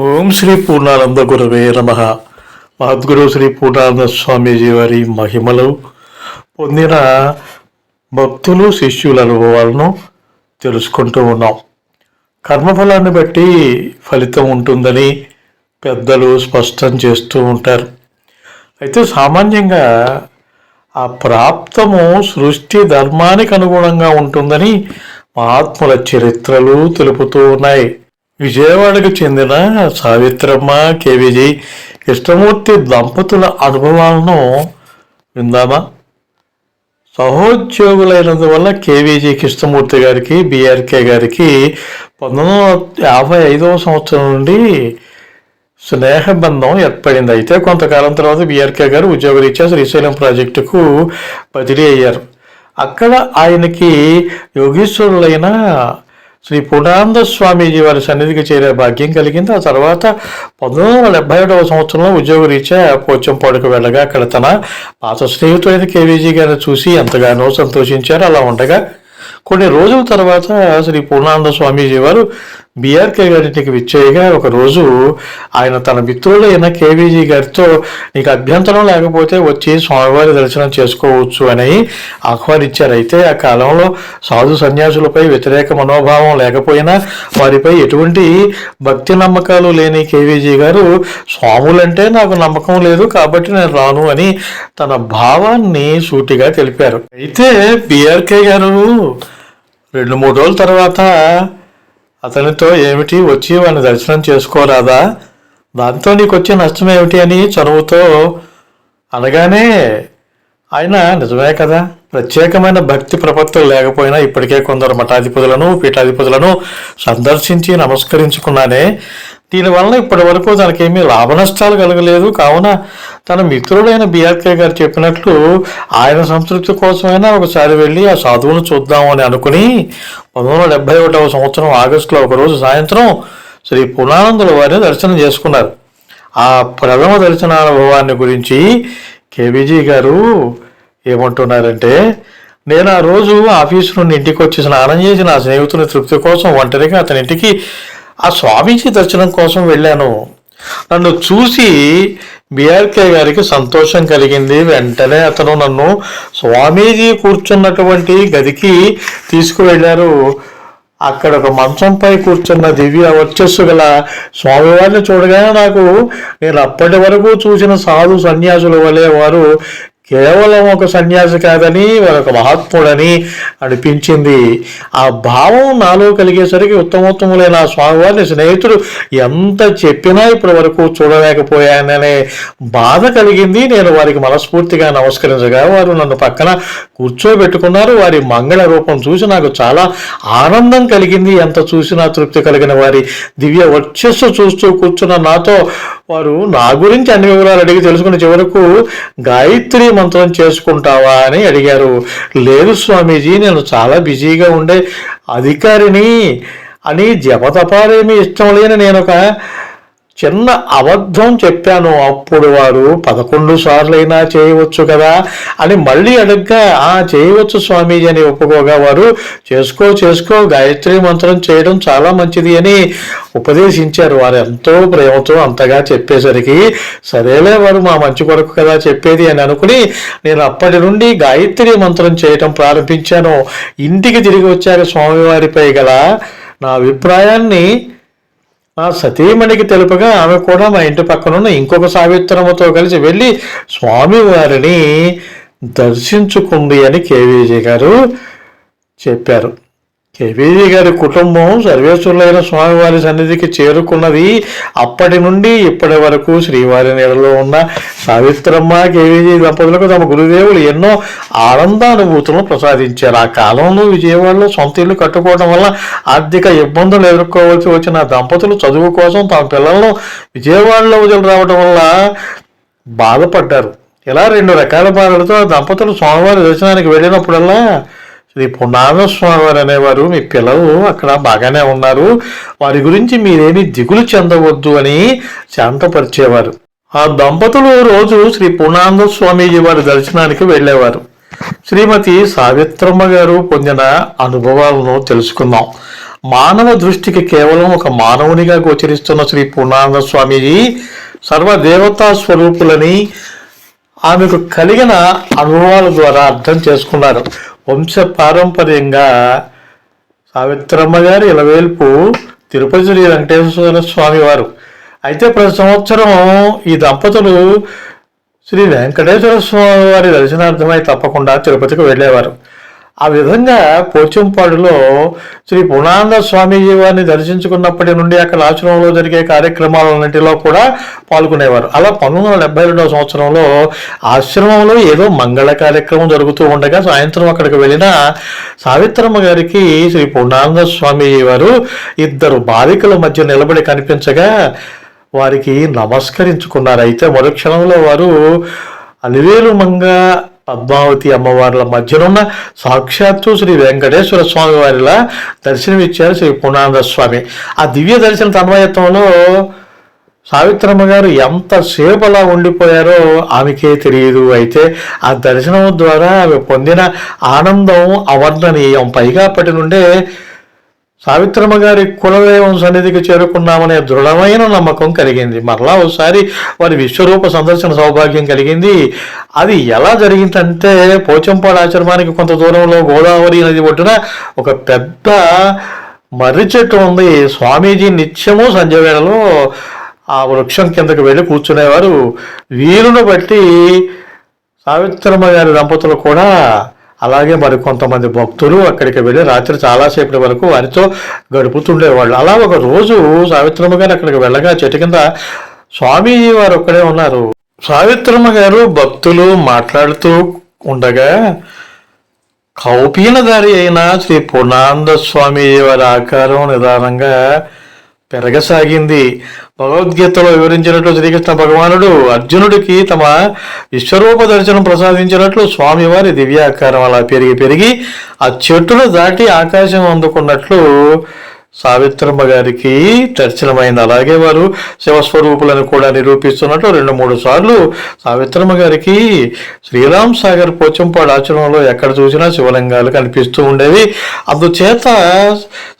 ఓం శ్రీ పూర్ణానంద గురవే నమ. మహద్గురు శ్రీ పూర్ణానంద స్వామీజీ వారి మహిమలు. పొందిన భక్తులు శిష్యుల అనుభవాలను తెలుసుకుంటూ ఉన్నాం. కర్మఫలాన్ని బట్టి ఫలితం ఉంటుందని పెద్దలు స్పష్టం చేస్తూ ఉంటారు. అయితే సామాన్యంగా ఆ ప్రాప్తము సృష్టి ధర్మానికి అనుగుణంగా ఉంటుందని మహాత్ముల చరిత్రలు తెలుపుతూ ఉన్నాయి. విజయవాడకు చెందిన సావిత్రమ్మ కేవీజీ కృష్ణమూర్తి దంపతుల అనుభవాలను విందామా? సహోద్యోగులైనందువల్ల కేవీజీ కృష్ణమూర్తి గారికి బీఆర్కే గారికి పంతొమ్మిది వందల యాభై ఐదవ సంవత్సరం నుండి స్నేహబంధం ఏర్పడింది. అయితే కొంతకాలం తర్వాత బీఆర్కే గారు ఉద్యోగరీత్యా శ్రీశైలం ప్రాజెక్టుకు బదిలీ అయ్యారు. అక్కడ ఆయనకి యోగీశ్వరులైన శ్రీ పూర్ణానంద స్వామీజీ వారి సన్నిధికి చేరే భాగ్యం కలిగింది. ఆ తర్వాత పంతొమ్మిది వందల డెబ్బై ఏడవ సంవత్సరంలో ఉద్యోగరీత్యా పోచంపాడుకు వెళ్ళగా అక్కడ తన పాత స్నేహితుడైన కేవీజీ గారిని చూసి ఎంతగానో సంతోషించారు. అలా ఉండగా కొన్ని రోజుల తర్వాత శ్రీ పూర్ణానంద స్వామీజీ వారు బీఆర్కే గారింటికి విచ్చేయగా ఒక రోజు ఆయన తన మిత్రుడైన కేవీజీ గారితో నీకు అభ్యంతరం లేకపోతే వచ్చి స్వామివారి దర్శనం చేసుకోవచ్చు అని ఆహ్వానించారు అయితే ఆ కాలంలో సాధు సన్యాసులపై వ్యతిరేక మనోభావం లేకపోయినా వారిపై ఎటువంటి భక్తి నమ్మకాలు లేని కేవీజీ గారు స్వాములంటే నాకు నమ్మకం లేదు కాబట్టి నేను రాను అని తన భావాన్ని సూటిగా తెలిపారు. అయితే బీఆర్కే గారు రెండు మూడు రోజుల తర్వాత అతనితో ఏమిటి? వచ్చి వాడిని దర్శనం చేసుకోరాదా? దాంతో నీకు వచ్చే నష్టం ఏమిటి అని చనువుతో అనగానే ఆయన నిజమే కదా. ప్రత్యేకమైన భక్తి ప్రపత్తులు లేకపోయినా ఇప్పటికే కొందరు మఠాధిపతులను పీఠాధిపతులను సందర్శించి నమస్కరించుకున్నానే దీనివల్ల ఇప్పటి వరకు తనకేమీ లాభ నష్టాలు కలగలేదు. కావున తన మిత్రుడైన బిఆర్కే గారు చెప్పినట్లు ఆయన సంతృప్తి కోసమైనా ఒకసారి వెళ్ళి ఆ సాధువును చూద్దాము అని అనుకుని పంతొమ్మిది వందల డెబ్బై ఒకటవ సంవత్సరం ఆగస్టులో ఒకరోజు సాయంత్రం శ్రీ పునానందుల వారిని దర్శనం చేసుకున్నారు. ఆ ప్రథమ దర్శనానుభవాన్ని గురించి కేవీజీ గారు ఏమంటున్నారంటే నేను ఆ రోజు ఆఫీసు నుండి ఇంటికి వచ్చి స్నానం చేసి నా స్నేహితుని తృప్తి కోసం ఒంటరిగా అతని ఇంటికి ఆ స్వామీజీ దర్శనం కోసం వెళ్ళాను. నన్ను చూసి బిఆర్కే గారికి సంతోషం కలిగింది. వెంటనే అతను నన్ను స్వామీజీ కూర్చున్నటువంటి గదికి తీసుకువెళ్ళారు. అక్కడ ఒక మంచంపై కూర్చున్న దివ్య వర్చస్సు గల స్వామివారిని చూడగానే నాకు నేను అప్పటి వరకు చూసిన సాధు సన్యాసుల వలె వారు కేవలం ఒక సన్యాసి కాదని ఒక మహాత్ముడని అనిపించింది. ఆ భావం నాలో కలిగేసరికి ఉత్తమోత్తములైన ఆ స్వామివారిని స్నేహితుడు ఎంత చెప్పినా ఇప్పటి వరకు చూడలేకపోయాననే బాధ కలిగింది. నేను వారికి మనస్ఫూర్తిగా నమస్కరించగా వారు నన్ను పక్కన కూర్చోబెట్టుకున్నారు. వారి మంగళ రూపం చూసి నాకు చాలా ఆనందం కలిగింది. ఎంత చూసినా తృప్తి కలిగిన వారి దివ్య వర్చస్సు చూస్తూ కూర్చున్న నాతో వారు నా గురించి అన్ని వివరాలు అడిగి తెలుసుకుని చివరకు గాయత్రి మంత్రం చేసుకుంటావా అని అడిగారు. లేదు స్వామీజీ నేను చాలా బిజీగా ఉండే అధికారిని అని జపతపాలేమి ఇష్టం లేని నేను ఒక చిన్న అబద్ధం చెప్పాను అప్పుడు వారు పదకొండు సార్లైనా చేయవచ్చు కదా అని మళ్ళీ అడగ్గా ఆ చేయవచ్చు స్వామీజీ అని ఒప్పుకోగా వారు చేసుకో చేసుకో గాయత్రి మంత్రం చేయడం చాలా మంచిది అని ఉపదేశించారు. వారు ఎంతో ప్రేమతో అంతగా చెప్పేసరికి సరేలే వారు మా మంచి కొరకు కదా చెప్పేది అని అనుకుని నేను అప్పటి నుండి గాయత్రి మంత్రం చేయటం ప్రారంభించాను. ఇంటికి తిరిగి వచ్చాక స్వామివారిపై గల నా అభిప్రాయాన్ని ఆ సతీమణికి తెలుపగా ఆమె కూడా మా ఇంటి పక్కనున్న ఇంకొక సావిత్రమతో కలిసి వెళ్ళి స్వామివారిని దర్శించుకుంది అని కేవీజీ గారు చెప్పారు. కేవీజీ గారి కుటుంబం సర్వేశ్వరులైన స్వామివారి సన్నిధికి చేరుకున్నది అప్పటి నుండి ఇప్పటి వరకు శ్రీవారి నీడలో ఉన్న సావిత్రమ్మ కేవీజీ దంపతులకు తమ గురుదేవులు ఎన్నో ఆనందానుభూతులను ప్రసాదించారు. ఆ కాలంలో విజయవాడలో సొంత ఇల్లు కట్టుకోవడం వల్ల ఆర్థిక ఇబ్బందులు ఎదుర్కోవాల్సి వచ్చిన దంపతులు చదువు కోసం తమ పిల్లలను విజయవాడలో వదిలి రావడం వల్ల బాధపడ్డారు. ఇలా రెండు రకాల బాధలతో దంపతులు స్వామివారి దర్శనానికి వెళ్ళినప్పుడల్లా శ్రీ పునాద స్వామివారు అనేవారు మీ పిల్లలు అక్కడ బాగానే ఉన్నారు. వారి గురించి మీరేమి దిగులు చెందవద్దు అని శాంతపరిచేవారు. ఆ దంపతులు రోజు శ్రీ పూర్ణానంద స్వామీజీ వారి దర్శనానికి వెళ్ళేవారు. శ్రీమతి సావిత్రమ్మ గారు పొందిన అనుభవాలను తెలుసుకుందాం. మానవ దృష్టికి కేవలం ఒక మానవునిగా గోచరిస్తున్న శ్రీ పూర్ణానంద స్వామీజీ సర్వదేవతా స్వరూపులని ఆమెకు కలిగిన అనుభవాల ద్వారా అర్థం చేసుకున్నారు. వంశ పారంపర్యంగా సావిత్రమ్మ గారి ఇలవేల్పు తిరుపతి శ్రీ వెంకటేశ్వర స్వామి వారు. అయితే ప్రతి సంవత్సరం ఈ దంపతులు శ్రీ వెంకటేశ్వర స్వామి వారి దర్శనార్థమై తప్పకుండా తిరుపతికి వెళ్ళేవారు. ఆ విధంగా పోచంపాడులో శ్రీ పునానంద స్వామీజీ వారిని దర్శించుకున్నప్పటి నుండి అక్కడ ఆశ్రమంలో జరిగే కార్యక్రమాలన్నింటిలో కూడా పాల్గొనేవారు. అలా పంతొమ్మిది వందల డెబ్బై రెండవ సంవత్సరంలో ఆశ్రమంలో ఏదో మంగళ కార్యక్రమం జరుగుతూ ఉండగా సాయంత్రం అక్కడికి వెళ్ళిన సావిత్రమ్మ గారికి శ్రీ పునానంద స్వామీజీ వారు ఇద్దరు బాలికల మధ్య నిలబడి కనిపించగా వారికి నమస్కరించుకున్నారు. అయితే మరుక్షణంలో వారు అలివేలు మంగ పద్మావతి అమ్మవార్ల మధ్యనున్న సాక్షాత్తు శ్రీ వెంకటేశ్వర స్వామి వారిలా దర్శనమిచ్చారు శ్రీ పూర్ణానంద స్వామి. ఆ దివ్య దర్శన తన్వయత్వంలో సావిత్రమ్మ గారు ఎంతసేపు అలా ఉండిపోయారో ఆమెకే తెలియదు. అయితే ఆ దర్శనం ద్వారా ఆమె పొందిన ఆనందం అవర్ణనీయం పైగా అప్పటి నుండే సావిత్రమ్మ గారి కులదైవం సన్నిధికి చేరుకున్నామనే దృఢమైన నమ్మకం కలిగింది. మరలా ఒకసారి వారి విశ్వరూప సందర్శన సౌభాగ్యం కలిగింది. అది ఎలా జరిగిందంటే పోచంపాడు ఆశ్రమానికి కొంత దూరంలో గోదావరి నది ఒడ్డున ఒక పెద్ద మర్రి చెట్టు ఉంది. స్వామీజీ నిత్యము సంధ్యవేళలో ఆ వృక్షం కిందకు వెళ్ళి కూర్చునేవారు. వీరును బట్టి సావిత్రమ్మ గారి దంపతులు కూడా అలాగే మరి కొంతమంది భక్తులు అక్కడికి వెళ్ళి రాత్రి చాలాసేపటి వరకు వారితో గడుపుతుండేవాళ్ళు. అలా ఒక రోజు సావిత్రమ్మ గారు అక్కడికి వెళ్ళగా చెట్టు కింద స్వామీజీ వారు ఒక్కడే ఉన్నారు. సావిత్రమ్మ గారు భక్తులు మాట్లాడుతూ ఉండగా కౌపీనధారి అయిన శ్రీ పూర్ణానంద స్వామి వారి ఆకారం నిదానంగా పెరగసాగింది. భగవద్గీతలో వివరించినట్లు శ్రీకృష్ణ భగవానుడు అర్జునుడికి తమ విశ్వరూప దర్శనం ప్రసాదించినట్లు స్వామివారి దివ్యాకారం అలా పెరిగి పెరిగి ఆ చెట్టును దాటి ఆకాశం అందుకున్నట్లు సావిత్రమ్మ గారికి దర్శనమైంది అలాగే వారు శివస్వరూపులను కూడా నిరూపిస్తున్నట్లు రెండు మూడు సార్లు సావిత్రమ్మ గారికి శ్రీరామ్ సాగర్ పోచంపాడు ఆశ్రమంలో ఎక్కడ చూసినా శివలింగాలు కనిపిస్తూ ఉండేవి. అందుచేత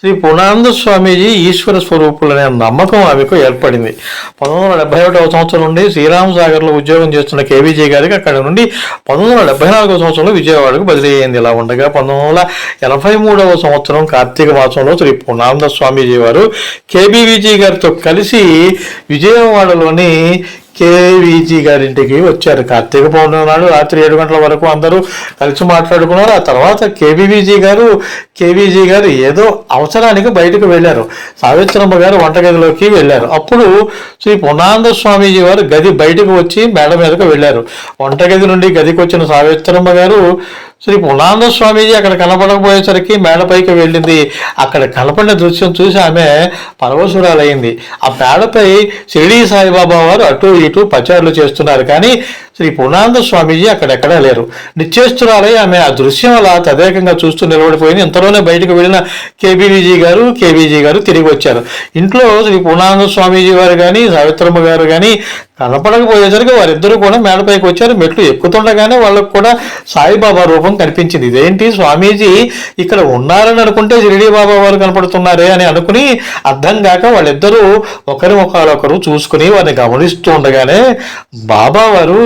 శ్రీ పూర్ణానంద స్వామీజీ ఈశ్వర స్వరూపులనే నమ్మకం ఆమెకు ఏర్పడింది. పంతొమ్మిది వందల డెబ్బై ఒకటవ సంవత్సరం నుండి శ్రీరామ్ సాగర్లో ఉద్యోగం చేస్తున్న కేవీజీ గారికి అక్కడ నుండి పంతొమ్మిది వందల డెబ్బై నాలుగవ సంవత్సరంలో విజయవాడకు బదిలీ అయింది. ఇలా ఉండగా పంతొమ్మిది వందల ఎనభై మూడవ సంవత్సరం కార్తీక మాసంలో శ్రీ పూర్ణానంద స్వామీజీ వారు కేబీవీజీ గారితో కలిసి విజయవాడలోని కేవీజీ గారింటికి వచ్చారు. కార్తీక పౌర్ణమి నాడు రాత్రి ఏడు గంటల వరకు అందరూ కలిసి మాట్లాడుకున్నారు. ఆ తర్వాత కేవీవీజీ గారు కేవీజీ గారు ఏదో అవసరానికి బయటకు వెళ్ళారు. సావిత్రమ్మ గారు వంటగదిలోకి వెళ్ళారు. అప్పుడు శ్రీ పునానంద స్వామీజీ వారు గది బయటకు వచ్చి మేడ మీదకు వెళ్ళారు. వంటగది నుండి గదికి వచ్చిన సావిత్రమ్మ గారు శ్రీ పునానంద స్వామీజీ అక్కడ కనపడకపోయేసరికి మేడపైకి వెళ్ళింది. అక్కడ కనపడిన దృశ్యం చూసి ఆమె పరవశురాలైంది. ఆ మేడపై షిరిడీ సాయిబాబా వారు అటు ఇటు పచారులు చేస్తున్నారు. కానీ శ్రీ పూర్ణానంద స్వామీజీ అక్కడెక్కడా లేరు. నిశ్చేస్తురాలై ఆమె ఆ దృశ్యం అలా తదేకంగా చూస్తూ నిలబడిపోయింది. ఇంతలోనే బయటకు వెళ్ళిన కేబీవీజీ గారు కేబీజీ గారు తిరిగి వచ్చారు. ఇంట్లో శ్రీ పూర్ణానంద స్వామీజీ వారు కానీ సావిత్రమ్మ గారు కానీ కనపడకపోయేసరికి వారిద్దరూ కూడా మేడపైకి వచ్చారు. మెట్లు ఎక్కుతుండగానే వాళ్ళకు కూడా సాయిబాబా రూపం కనిపించింది. ఇదేంటి స్వామీజీ ఇక్కడ ఉన్నారని అనుకుంటే షిరిడీ బాబా వారు కనపడుతున్నారే అని అనుకుని అర్థం కాక వాళ్ళిద్దరూ ఒకరి ఒకరు చూసుకుని వారిని గమనిస్తూ ఉండగానే బాబా వారు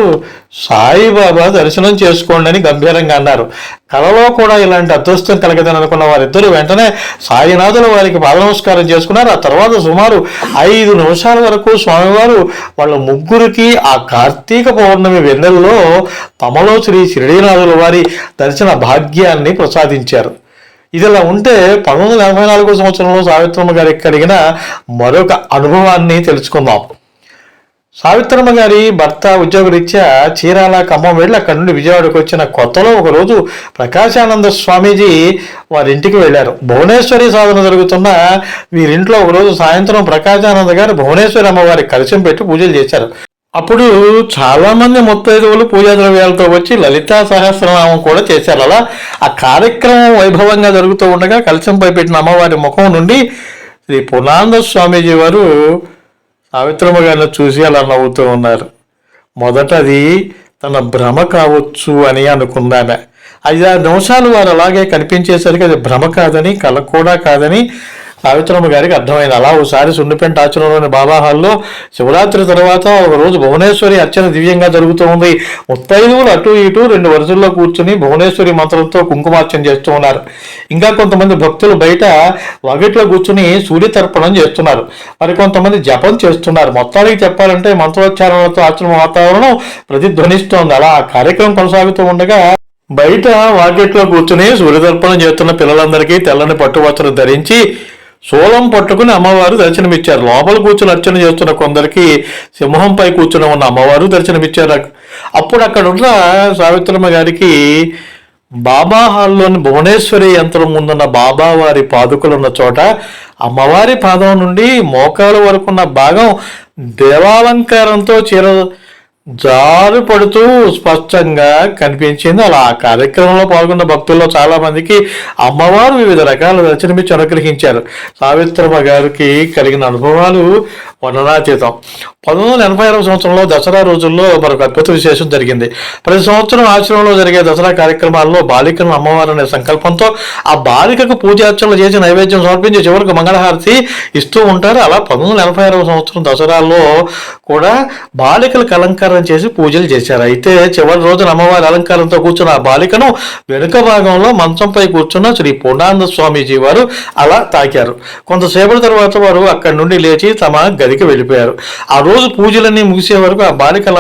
సాయిబాబా దర్శనం చేసుకోండి అని గంభీరంగా అన్నారు. కలలో కూడా ఇలాంటి అదృష్టం కలగదని అనుకున్న వారిద్దరూ వెంటనే సాయినాథుల వారికి పాద నమస్కారం చేసుకున్నారు. ఆ తర్వాత సుమారు ఐదు నిమిషాల వరకు స్వామివారు వాళ్ళ ముగ్గురికి ఆ కార్తీక పౌర్ణమి వెన్నెల్లో తమలో శ్రీ శ్రీనాథుల వారి దర్శన భాగ్యాన్ని ప్రసాదించారు. ఇదిలా ఉంటే పంతొమ్మిది వందల ఎనభై నాలుగో సంవత్సరంలో సావిత్రమ్మ గారికి కలిగిన మరొక అనుభవాన్ని తెలుసుకుందాం. సావిత్రమ్మ గారి భర్త ఉద్యోగరీత్యా చీరాల ఖమ్మం వెళ్ళి అక్కడి నుండి విజయవాడకు వచ్చిన కొత్తలో ఒకరోజు ప్రకాశానంద స్వామీజీ వారి ఇంటికి వెళ్ళారు. భువనేశ్వరి సాధన జరుగుతున్న వీరింట్లో ఒకరోజు సాయంత్రం ప్రకాశానంద గారు భువనేశ్వరి అమ్మవారి కలశం పెట్టి పూజలు చేశారు. అప్పుడు చాలామంది ముత్తైదువులు పూజా ద్రవ్యాలతో వచ్చి లలితా సహస్రనామం కూడా చేశారు. అలా ఆ కార్యక్రమం వైభవంగా జరుగుతూ ఉండగా కలశంపై పెట్టిన అమ్మవారి ముఖం నుండి శ్రీ పూర్ణానంద స్వామీజీ వారు సావిత్రమ్మ గారిని చూసి అలా నవ్వుతూ ఉన్నారు. మొదట అది తన భ్రమ కావచ్చు అని అనుకుందామె. ఐదారు నిమిషాలు వారు అలాగే కనిపించేసరికి అది భ్రమ కాదని కల కూడా కాదని సావిత్రమ్మ గారికి అర్థమైంది. అలా ఒకసారి సున్నిపెంట ఆచరణలోని బాబా హాల్లో శివరాత్రి తర్వాత ఒక రోజు భువనేశ్వరి అర్చన దివ్యంగా జరుగుతూ ఉంది. ముత్తైదువులు అటు ఇటు రెండు వరుసల్లో కూర్చుని భువనేశ్వరి మంత్రంతో కుంకుమార్చన చేస్తూ ఉన్నారు. ఇంకా కొంతమంది భక్తులు బయట వాకిట్లో కూర్చుని సూర్యతర్పణం చేస్తున్నారు. మరి కొంతమంది జపం చేస్తున్నారు. మొత్తానికి చెప్పాలంటే మంత్రోచ్చారణలతో ఆచరణ వాతావరణం ప్రతిధ్వనిస్తోంది. అలా ఆ కార్యక్రమం కొనసాగుతూ ఉండగా బయట వాకెట్లో కూర్చుని సూర్యదర్పణం చేస్తున్న పిల్లలందరికీ తెల్లని పట్టువస్త్రం ధరించి శూలం పట్టుకుని అమ్మవారు దర్శనమిచ్చారు. లోపల కూర్చుని అర్చన చేస్తున్న కొందరికి సింహంపై కూర్చుని ఉన్న అమ్మవారు దర్శనమిచ్చారు. అప్పుడు అక్కడ ఉన్న సావిత్రమ్మ గారికి బాబా హాల్లోని భువనేశ్వరి యంత్రం ముందున్న బాబా వారి పాదుకలున్న చోట అమ్మవారి పాదం నుండి మోకాలు వరకున్న భాగం దేవాలంకారంతో చీర జారు పడుతూ స్పష్టంగా కనిపించింది. అలా ఆ కార్యక్రమంలో పాల్గొన్న భక్తుల్లో చాలా మందికి అమ్మవారు వివిధ రకాల దర్శనమిచ్చి అనుగ్రహించారు. సావిత్రమ్మ గారికి కలిగిన అనుభవాలు వర్ణనాతీతం. పంతొమ్మిది వందల ఎనభై ఆరవ సంవత్సరంలో దసరా రోజుల్లో మరొక అద్భుత విశేషం జరిగింది. ప్రతి సంవత్సరం ఆశ్రమంలో జరిగే దసరా కార్యక్రమాల్లో బాలికను అమ్మవారు అనే సంకల్పంతో ఆ బాలికకు పూజార్చనలు చేసి నైవేద్యం సమర్పించి చివరికి మంగళహారతి ఇస్తూ ఉంటారు. అలా పంతొమ్మిది వందల ఎనభై ఆరవ సంవత్సరం దసరాలో కూడా బాలికలకు అలంకారం చేసి పూజలు చేశారు. అయితే చివరి రోజున అమ్మవారి అలంకారంతో కూర్చున్న ఆ బాలికను వెనుక భాగంలో మంచంపై కూర్చున్న శ్రీ పూర్ణానంద స్వామీజీ వారు అలా తాకారు. కొంతసేపటి తర్వాత వారు అక్కడి నుండి లేచి తమ గదికి వెళ్ళిపోయారు. ఆ రోజు పూజలన్నీ ముగిసే వరకు ఆ బాలికల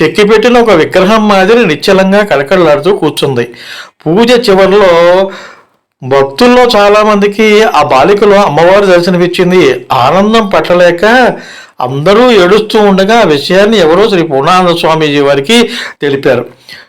చెక్కిపెట్టిన ఒక విగ్రహం మాదిరి నిశ్చలంగా కడకడలాడుతూ కూర్చుంది. పూజ చివరిలో భక్తుల్లో చాలామందికి ఆ బాలికలో అమ్మవారు దర్శనమిచ్చింది. ఆనందం పట్టలేక అందరూ ఏడుస్తూ ఉండగా ఆ విషయాన్ని ఎవరో శ్రీ పూర్ణానంద స్వామీజీ వారికి తెలిపారు.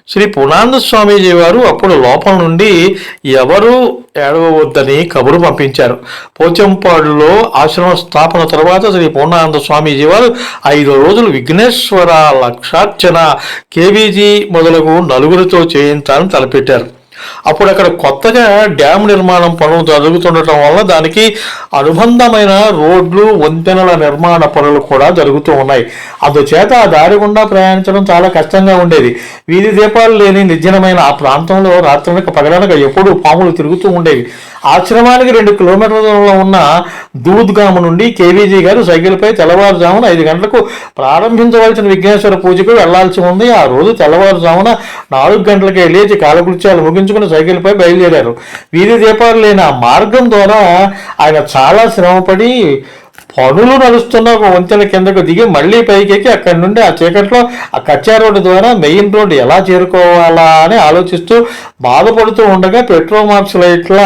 శ్రీ పూర్ణానంద స్వామీజీ వారు అప్పుడు లోపల నుండి ఎవరు ఏడవద్దని కబురు పంపించారు. పోచంపాడులో ఆశ్రమ స్థాపన తర్వాత శ్రీ పూర్ణానంద స్వామీజీ వారు ఐదు రోజులు విఘ్నేశ్వర లక్షార్చన కేవీజీ మొదలగు నలుగురితో చేయించాలని తలపెట్టారు. అప్పుడు అక్కడ కొత్తగా డ్యామ్ నిర్మాణం పనులు జరుగుతుండటం వల్ల దానికి అనుబంధమైన రోడ్లు వంతెనల నిర్మాణ పనులు కూడా జరుగుతూ ఉన్నాయి. అందుచేత ఆ దారి గుండా ప్రయాణించడం చాలా కష్టంగా ఉండేది. వీధి దీపాలు లేని నిర్జనమైన ఆ ప్రాంతంలో రాత్రులకు పగలనక ఎప్పుడూ పాములు తిరుగుతూ ఉండేవి. ఆశ్రమానికి రెండు కిలోమీటర్ల దూరంలో ఉన్న దూద్గాము నుండి కేవీజీ గారు సైకిల్పై తెల్లవారుజామున ఐదు గంటలకు ప్రారంభించవలసిన విఘ్నేశ్వర పూజకు వెళ్ళాల్సి ఉంది. ఆ రోజు తెల్లవారుజామున నాలుగు గంటలకే లేచి కాలకృత్యాలు ముగించుకుని సైకిల్పై బయలుదేరారు. వీధి దీపాలు లేని ఆ మార్గం ద్వారా ఆయన చాలా శ్రమపడి పనులు నడుస్తున్న ఒక వంతెన కిందకు దిగి మళ్ళీ పైకెక్కి అక్కడి నుండి ఆ చీకట్లో ఆ కచ్చా రోడ్డు ద్వారా మెయిన్ రోడ్డు ఎలా చేరుకోవాలా అని ఆలోచిస్తూ బాధపడుతూ ఉండగా పెట్రోల్ మార్క్స్ లైట్ల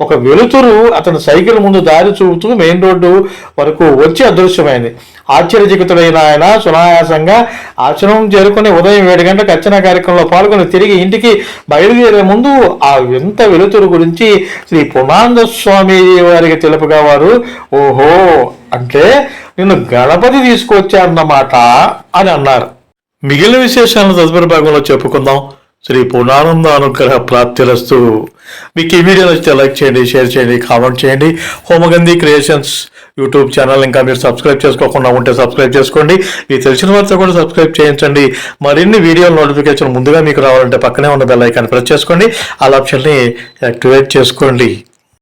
ఒక వెలుతురు అతని సైకిల్ ముందు దారి చూపుతూ మెయిన్ రోడ్డు వరకు వచ్చి అదృశ్యమైంది. ఆశ్చర్యచకితుడైన ఆయన సునాయాసంగా ఆశ్రమం చేరుకుని ఉదయం ఏడు గంటలకు అర్చన కార్యక్రమంలో పాల్గొని తిరిగి ఇంటికి బయలుదేరే ముందు ఆ వింత వెలుతురు గురించి శ్రీ పునాంద స్వామి వారికి తెలుపుగా వారు ఓహో అంటే నిన్ను గణపతి తీసుకొచ్చారన్నమాట అని అన్నారు. మిగిలిన విశేషాలను తదుపరి భాగంలో చెప్పుకుందాం. శ్రీ పూర్ణానంద అనుగ్రహ ప్రాప్తిరస్తు. మీకు ఈ వీడియో నచ్చితే లైక్ చేయండి షేర్ చేయండి కామెంట్ చేయండి. హోమగంధి క్రియేషన్స్ యూట్యూబ్ ఛానల్ ఇంకా మీరు సబ్స్క్రైబ్ చేసుకోకుండా ఉంటే సబ్స్క్రైబ్ చేసుకోండి. మీకు తెలిసిన వారితో కూడా సబ్స్క్రైబ్ చేయించండి. మరిన్ని వీడియో నోటిఫికేషన్ ముందుగా మీకు రావాలంటే పక్కనే ఉన్న బెల్ ఐకాన్ ప్రెస్ చేసుకోండి. ఆ ఆప్షన్ని యాక్టివేట్ చేసుకోండి.